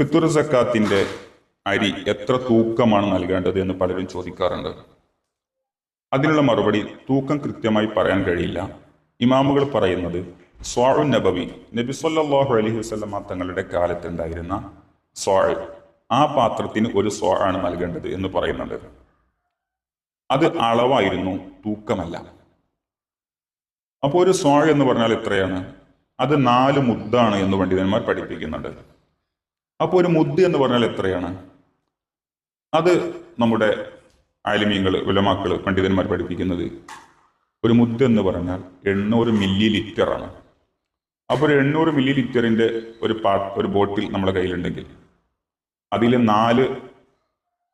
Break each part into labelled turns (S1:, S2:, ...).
S1: ഫിത്തുർ സക്കാത്തിന്റെ അരി എത്ര തൂക്കമാണ് നൽകേണ്ടത് എന്ന് പലരും ചോദിക്കാറുണ്ട്. അതിനുള്ള മറുപടി തൂക്കം കൃത്യമായി പറയാൻ കഴിയില്ല. ഇമാമുകൾ പറയുന്നത് സ്വാഴു നബവി നബി സല്ലാഹു അലൈഹി വസല്ലമ തങ്ങളുടെ കാലത്തുണ്ടായിരുന്ന സ്വാഴ് ആ പാത്രത്തിന് ഒരു സ്വാഴാണ് നൽകേണ്ടത് എന്ന് പറയുന്നുണ്ട്. അത് അളവായിരുന്നു തൂക്കമല്ല. അപ്പോൾ ഒരു സ്വാഴ് എന്ന് പറഞ്ഞാൽ എത്രയാണ്? അത് നാല് മുദ്ദാണ് എന്ന് പണ്ഡിതന്മാർ പഠിപ്പിക്കുന്നുണ്ട്. അപ്പോൾ ഒരു മുദ്ദ് എന്ന് പറഞ്ഞാൽ എത്രയാണ്? അത് നമ്മുടെ ആലിമീങ്ങൾ ഉലമാക്കൾ പണ്ഡിതന്മാർ പഠിപ്പിക്കുന്നത് ഒരു മുദ്ദ് എന്ന് പറഞ്ഞാൽ എണ്ണൂറ് മില്ലി ലിറ്ററാണ് അപ്പോൾ ഒരു എണ്ണൂറ് മില്ലി ലിറ്ററിന്റെ ഒരു പാ ഒരു ബോട്ടിൽ നമ്മുടെ കയ്യിലുണ്ടെങ്കിൽ അതിൽ നാല്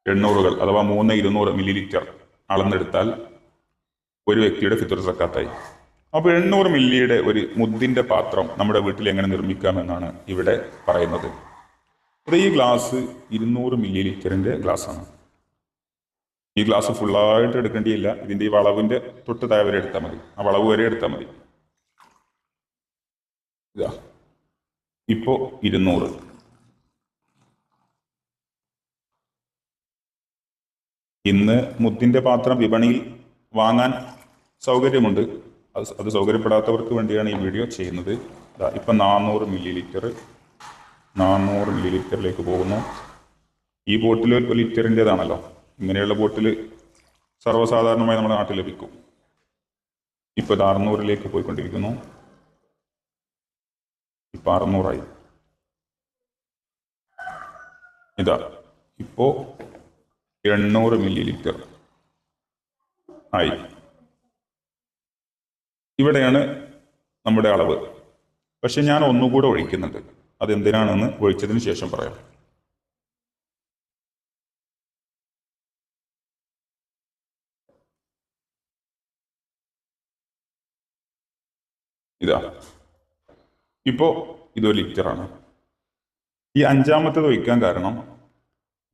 S1: എണ്ണൂറുകൾ അഥവാ മൂന്ന് ഇരുന്നൂറ് മില്ലി ലിറ്റർ അളന്നെടുത്താൽ ഒരു വ്യക്തിയുടെ ഫിത്തർ സക്കാത്തായി. അപ്പോൾ എണ്ണൂറ് മില്ലിയുടെ ഒരു മുദ്ദിന്റെ പാത്രം നമ്മുടെ വീട്ടിൽ എങ്ങനെ നിർമ്മിക്കാമെന്നാണ് ഇവിടെ പറയുന്നത്. അത് ഈ ഗ്ലാസ് ഇരുന്നൂറ് മില്ലി ലിറ്ററിന്റെ ഗ്ലാസ് ആണ് ഈ ഗ്ലാസ് ഫുള്ളായിട്ട് എടുക്കേണ്ടിയില്ല. ഇതിന്റെ ഈ വളവിന്റെ തൊട്ട് താഴെ വരെ എടുത്താൽ മതി. ആ വളവ് വരെ എടുത്താൽ മതി. ഇതാ. ഇപ്പോ ഇരുന്നൂറ്. ഇന്ന് മുത്തിന്റെ പാത്രം വിപണിയിൽ വാങ്ങാൻ സൗകര്യമുണ്ട്. അത് അത് സൗകര്യപ്പെടാത്തവർക്ക് വേണ്ടിയാണ് ഈ വീഡിയോ ചെയ്യുന്നത്. ഇപ്പം നാനൂറ് മില്ലി ലിറ്റർ നാനൂറ് മില്ലി ലിറ്ററിലേക്ക് പോകുന്നു. ഈ ബോട്ടിൽ ഒരു ലിറ്ററിന്റെതാണല്ലോ. ഇങ്ങനെയുള്ള ബോട്ടിൽ സർവസാധാരണമായി നമ്മുടെ നാട്ടിൽ ലഭിക്കും. ഇപ്പോൾ ഇത് അറുന്നൂറിലേക്ക് പോയിക്കൊണ്ടിരിക്കുന്നു. ഇപ്പം അറുന്നൂറായി. ഇതാ ഇപ്പോൾ എണ്ണൂറ് മില്ലി ലിറ്റർ ആയി. ഇവിടെയാണ് നമ്മുടെ അളവ്. പക്ഷെ ഞാൻ ഒന്നുകൂടെ ഒഴിക്കുന്നുണ്ട്. അതെന്തിനാണെന്ന് ഒഴിച്ചതിന് ശേഷം പറയാം. ഇതാ. ഇപ്പോ ഇതൊരു ലിറ്ററാണ്. ഈ അഞ്ചാമത്തേത് ഒഴിക്കാൻ കാരണം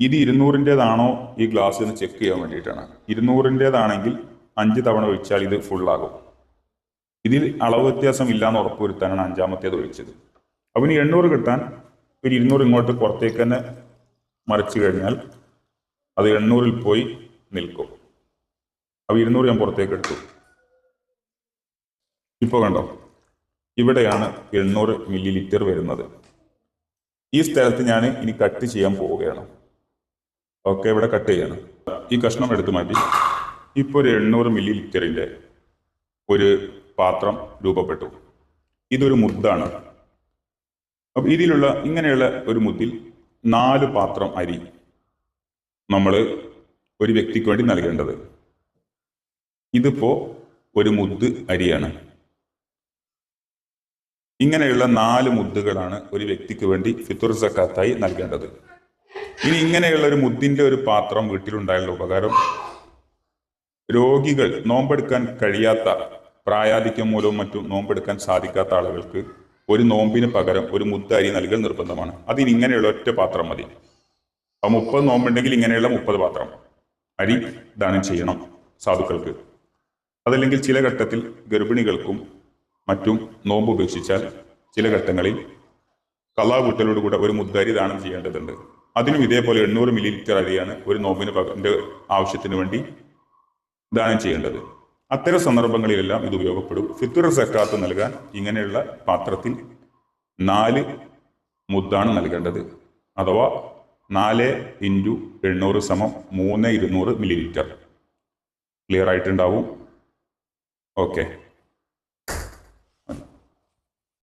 S1: ഇത് ഇരുന്നൂറിന്റെതാണോ ഈ ഗ്ലാസ് എന്ന് ചെക്ക് ചെയ്യാൻ വേണ്ടിയിട്ടാണ്. ഇരുന്നൂറിന്റെതാണെങ്കിൽ അഞ്ച് തവണ ഒഴിച്ചാൽ ഇത് ഫുള്ളാകും ഇതിൽ അളവ് വ്യത്യാസം ഇല്ലാന്ന് ഉറപ്പുവരുത്താനാണ് അഞ്ചാമത്തേത് ഒഴിച്ചത്. ഇനി എണ്ണൂറ് കിട്ടാൻ ഒരു ഇരുന്നൂറ് ഇങ്ങോട്ട് പുറത്തേക്ക് തന്നെ മറിച്ചു കഴിഞ്ഞാൽ അത് എണ്ണൂറിൽ പോയി നിൽക്കും. അപ്പോൾ ഇരുന്നൂറ് ഞാൻ പുറത്തേക്ക് എടുത്തു. ഇപ്പോൾ കണ്ടോ? ഇവിടെയാണ് എണ്ണൂറ് മില്ലി ലിറ്റർ വരുന്നത്. ഈ സ്ഥലത്ത് ഞാൻ ഇനി കട്ട് ചെയ്യാൻ പോവുകയാണ്. ഓക്കെ ഇവിടെ കട്ട് ചെയ്യണം. ഈ കഷ്ണം എടുത്തു മാറ്റി. ഇപ്പോൾ ഒരു എണ്ണൂറ് മില്ലി ലിറ്ററിന്റെ ഒരു പാത്രം രൂപപ്പെട്ടു. ഇതൊരു മുദ്ദാണ്. അപ്പം ഇതിലുള്ള ഇങ്ങനെയുള്ള ഒരു മുത്തിൽ നാല് പാത്രം അരി നമ്മൾ ഒരു വ്യക്തിക്ക് വേണ്ടി നൽകേണ്ടത്. ഇതിപ്പോ ഒരു മുദ്ദ് അരിയാണ്. ഇങ്ങനെയുള്ള നാല് മുദ്ദുകളാണ് ഒരു വ്യക്തിക്ക് വേണ്ടി ഫിത്തുർ സക്കാത്തായി നൽകേണ്ടത്. ഇനി ഇങ്ങനെയുള്ള ഒരു മുദ്ദിന്റെ ഒരു പാത്രം വീട്ടിലുണ്ടായുള്ള ഉപകാരം രോഗികൾ നോമ്പെടുക്കാൻ കഴിയാത്ത പ്രായാധിക്യം മൂലവും മറ്റും നോമ്പെടുക്കാൻ സാധിക്കാത്ത ആളുകൾക്ക് ഒരു നോമ്പിന് പകരം ഒരു മുത്ത അരി നൽകൽ നിർബന്ധമാണ്. അതിന് ഇങ്ങനെയുള്ള ഒറ്റ പാത്രം മതി. അപ്പൊ മുപ്പത് നോമ്പുണ്ടെങ്കിൽ ഇങ്ങനെയുള്ള മുപ്പത് പാത്രം അരി ദാനം ചെയ്യണം സാധുക്കൾക്ക്. അതല്ലെങ്കിൽ ചില ഘട്ടത്തിൽ ഗർഭിണികൾക്കും മറ്റും നോമ്പ് ഉപേക്ഷിച്ചാൽ ചില ഘട്ടങ്ങളിൽ കലാ കൂടെ ഒരു മുദ്ദരി ദാനം ചെയ്യേണ്ടതുണ്ട്. അതിനും ഇതേപോലെ എണ്ണൂറ് മില്ലി ലിറ്റർ അരിയാണ് ഒരു നോമ്പിന് പകന്റെ ആവശ്യത്തിന് വേണ്ടി ദാനം ചെയ്യേണ്ടത്. അത്തരം സന്ദർഭങ്ങളിലെല്ലാം ഇത് ഉപയോഗപ്പെടും. ഫിത്തുർ സക്കാത്ത് നൽകാൻ ഇങ്ങനെയുള്ള പാത്രത്തിൽ നാല് മുദ്ദാണ് നൽകേണ്ടത്. അഥവാ നാല് ഇന്റു എണ്ണൂറ് സമം മൂന്ന് ഇരുന്നൂറ് മില്ലി ലിറ്റർ ക്ലിയർ ആയിട്ടുണ്ടാവും? ഓക്കെ